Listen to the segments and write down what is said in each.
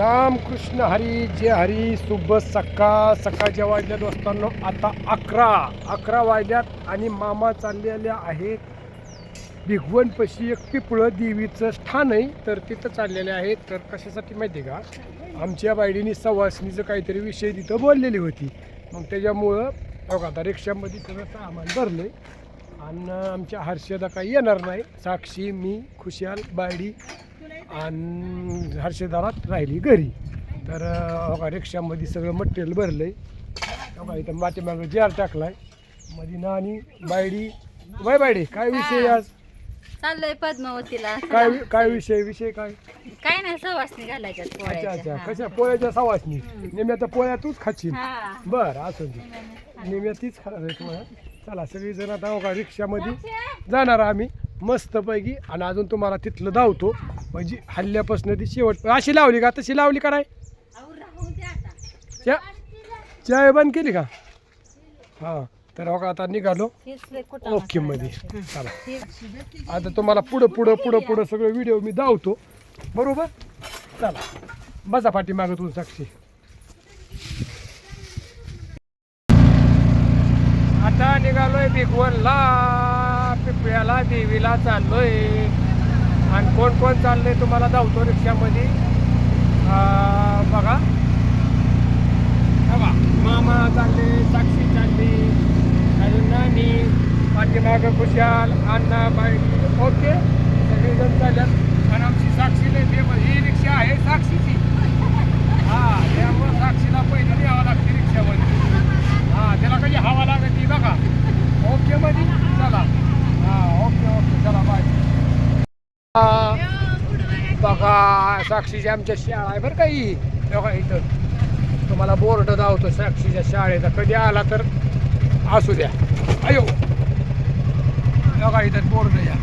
रामकृष्ण हरी जे हरी शुभ सकाळ. सकाळच्या वाजल्यात दोस्तांनो आता अकरा. अकरा वाजल्यात आणि मामा चाललेल्या आहेत. भिगवणपशी एक पिपळं देवीचं स्थान आहे तर तिथं चाललेले आहेत. तर कशासाठी माहिती आहे का? आमच्या बायडीने सवासणीचं काहीतरी विषय तिथं बोललेली होती. मग त्याच्यामुळं बघा आता रिक्षामध्ये सगळं सामान भरलं आणि आमच्या हर्षदा काही येणार नाही. साक्षी मी खुशाल बायडी आणि हर्षदारात राहिली घरी. तर अं, बघा रिक्षामध्ये सगळं मटेरियल भरलं आहे बघा इथं मातीमागं जार टाकलाय. मध्ये नानी बायडी. बाय बायडी काय विषय आज? चाललोय पद्मावतीला. काय काय विषय विषय काय? काय नाही सवासणी घालायच्यात अच्छा अच्छा. कशा? पोळ्याच्या सवासनी नेहमी आता पोळ्या तूच खाशील. हा. बर असू दे. तीच खाणार आहे तुम्हाला चला सगळी जण आता बघा रिक्षामध्ये जाणार आम्ही. मस्तपैकी आणि अजून तुम्हाला तिथलं धावतो. म्हणजे हल्ल्यापासून ती शेवट अशी लावली का? तशी लावली का नाही. चा चाय बंद केली का? हां तर बघा आता निघालो. ओके मध्ये. चला. हे- आता तुम्हाला पुढं पुढं पुढं पुढं सगळं व्हिडिओ मी धावतो. बरोबर? चला. बसा पाठी मागं तू साक्षी. आता निघालोय भिगवणला पिपळ्याला देवीला चाललोय. आणि कोण कोण चाललंय तुम्हाला धावतो रिक्षामध्ये? बघा. बघा. मामा चालले साक्षी चालली अजून नानी पाठीमाग खुशाल अण्णा बाई. ओके. सगळेजण चालल्यात आणि आमची साक्षीला ते ही रिक्षा आहे साक्षीची. हां त्यामुळं साक्षीला पहिलं यावं लागते रिक्षामध्ये. हां त्याला कधी हवा लागत ती बघा. ओके मध्ये. चला. ओके ओके चला बाय बघा साक्षीची आमच्या शाळा आहे बरं का ही. बघा इथं. तुम्हाला बोर्ड धावतो साक्षीच्या शाळेचा. कधी आला तर असू द्या. अयो. बघा इथं बोर्ड या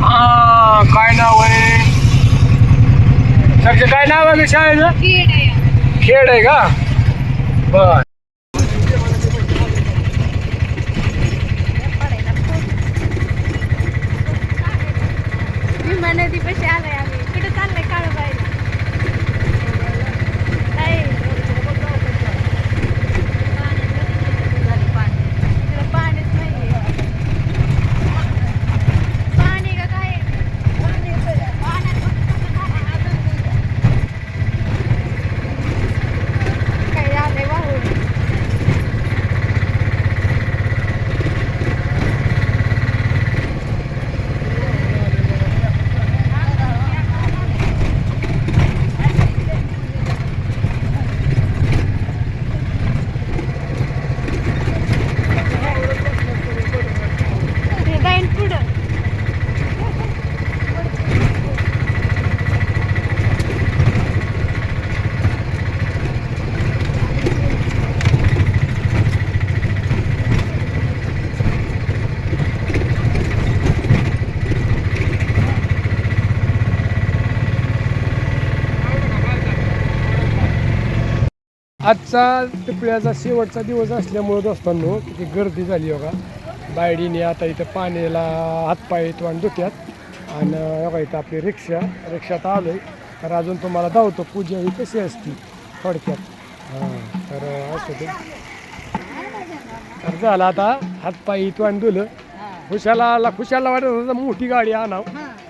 हा काय नाव आहे? साक्षी काय नाव आहे शाळेचं? खेड आहे का? बर भीमा नदीपाशी आलोय आम्ही कुठे चाललंय काळूबाईला नाही. तिकडं पाणीच नाहीये. पाणी का काय काय आलंय वाहून हे जाईन पुढं आजचा टिपळ्याचा शेवटचा दिवस असल्यामुळं दोस्तांनो किती गर्दी झाली बघा. बायडीने आता इथं पाण्याला हातपाय तोंड धुत्यात. आणि बघा इथं आपली रिक्षा रिक्षात आलो आहे तर अजून तुम्हाला धावतो पूजा ही कशी असती? थोडक्यात. हां तर असं ते तर झालं आता हातपाय तोंड धुलं. खुशाला आला खुशाला वाटत होतं मोठी गाडी आणाव.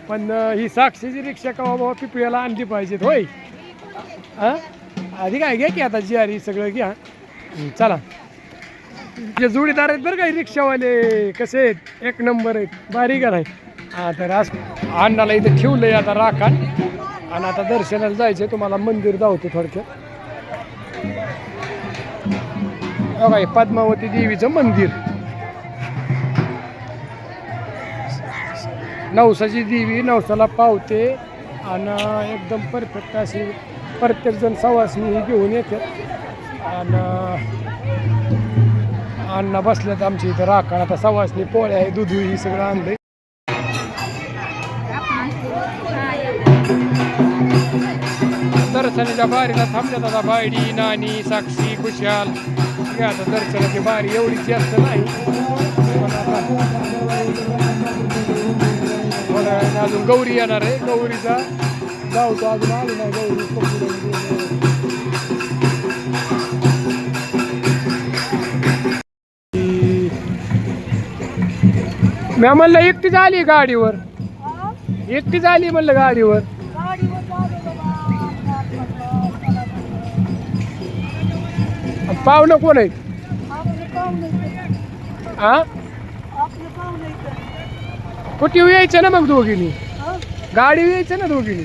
पण ही साक्षीची रिक्षा कवा बाबा पिपळ्याला आणली पाहिजेत होय? हां आधी काय घ्या की आता जी सगळं घ्या. चला. जे जोडीदार आहेत बरं का रिक्षावाले कसे आहेत? एक नंबर आहेत भारी का नाही हा तर आज अण्णाला इथं ठेवलंय आता राखाण. आणि आता दर्शनाला जायचं तुम्हाला मंदिर धावतो थोडक्यात. हो बघा पद्मावती देवीचं मंदिर. नवसाची देवी नवसाला पावते. आणि एकदम परफेक्ट अशी प्रत्येकजण सवासणी ही घेऊन येतात. आणि अण्णा बसल्यात आमच्या इथं राखण. आता सवासणी पोळ्या आहे दुधू ही सगळं आणलंय. दर्शनाच्या बारीला थांबल्यात आता बायडी नानी साक्षी खुशाल. हे आता दर्शनाची बारी एवढी जास्त नाही. अजून गौरी येणार आहे गौरीचा. जाऊ अजून नाही गौरी मी म्हणलं एकटीच आली गाडीवर. एकटीच आली म्हणलं गाडीवर. पाहुणं कोण आहेत? हा कुठे यायचं ना मग दोघींनी? गाडी यायचं ना दोघींनी?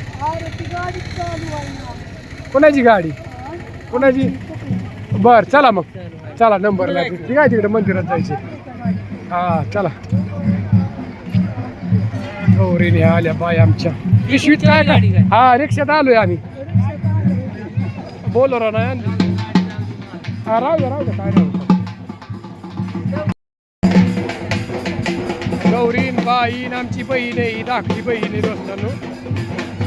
कोणाची गाडी? कोणाची? बर चला मग. चला नंबर लागेल. ठीक आहे तिकडे मंदिरात जायचे. हा चला. गौरीने आल्या बाय आमच्या. पिशवीत काय काय? हा रिक्षात आलोय आम्ही. बोलो हा राहू राहू काय नाही. बाईन आमची बहीण आहे ही धाकटी बहीण आहे दोस्तांनो.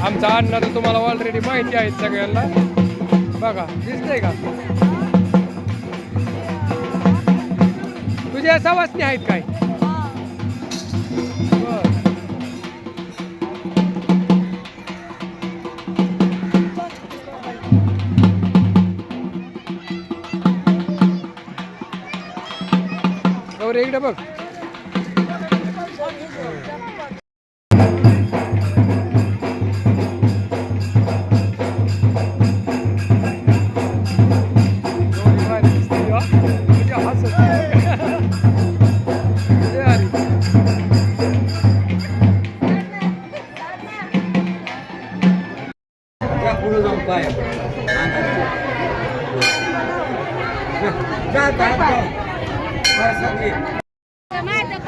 आमचा अण्णा तर तुम्हाला ऑलरेडी माहिती आहे सगळ्यांना. बघा दिसतंय का? तुझ्या सवासनी आहेत काय? गौरे इकडे बघ.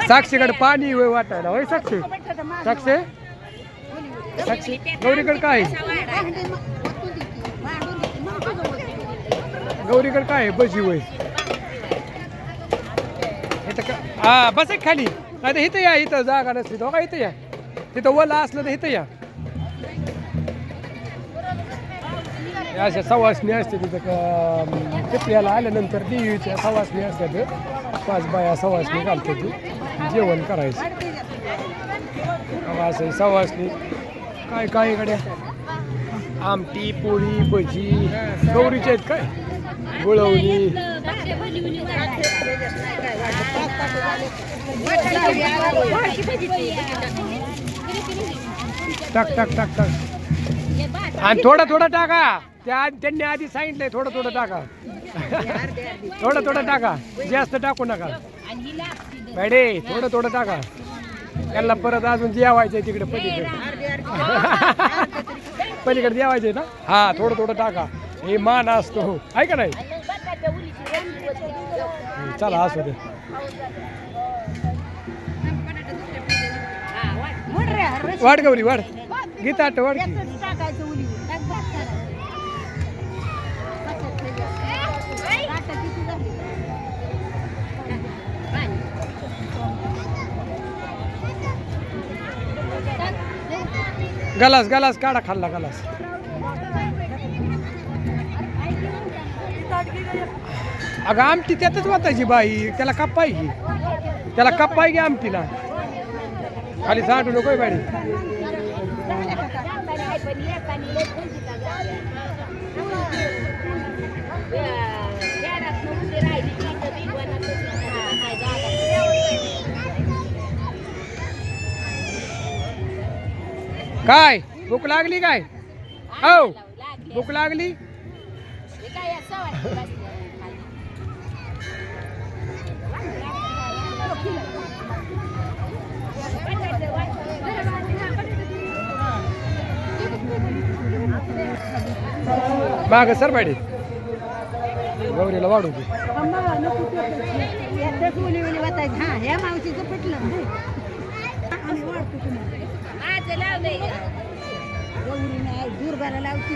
साक्षीकडे पाणी होय वाटायला. होय साक्षी? साक्षी? साक्षी गौरीकडे काय? आहे? गौरीकडे काय? आहे? बशी होय. इथं हा बस खाली. नाही तर इथं या इथं जागा नसली तो हो का इथं या. तिथं ओला असलं तर इथं या. अशा सवासणी असते तिथं का टिपल्याला आल्यानंतर देवीच्या सवासणी असतात. पाच बाया सवासणी घालतात. ते जेवण करायचं. अहो, असं सवासणी. काय काय इकडे आमटी पोळी भजी. गौरीचे आहेत काय? गुळवणी. टाक टाक टाक टाक. आणि थोडा थोडा टाका. त्या त्यांनी आधी सांगितलंय थोडं थोडं टाका. थोडं थोडं टाका. जास्त टाकू नका. मॅडे थोडं थोडं टाका. त्यांना परत अजून जेवायचंय तिकडे पलीकडे. पलीकडे जेवायचंय ना? हा थोडं थोडं टाका. हे मान असतो. आहे का नाही? चला असू दे. वाढ गौरी वाढ. गीता आठ वाढ गलास गलास काढा खाल्ला गलास. अगं आमटी त्यातच वाचायची बाई. त्याला कप पाहिजे त्याला कप पाहिजे आमटीला. खाली साठू नको बाई. काय? भूक लागली काय? हो. भूक लागली? माग सर पाहिजे गौरीला वाढू दे. हा ह्या मावशीचं पटलं गौरी नाही दुर्गाला लावती.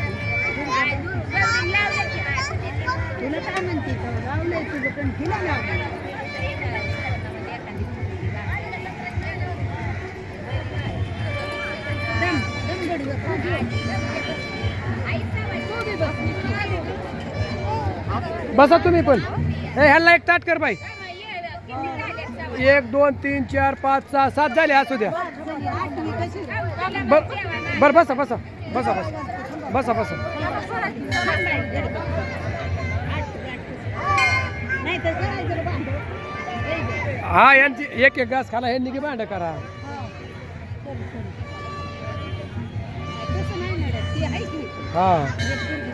तुला काय म्हणते लावलंय तुझं पण तिला बसा तुम्ही पण. ए ह्याला एक ताट कर बाई. एक दोन तीन चार पाच सहा सात झाले असू द्या. बर बर बसा बसा बसा बसा बसा बसा. हे यांची एक एक घास खाला हे निघे भांड करा? की हे.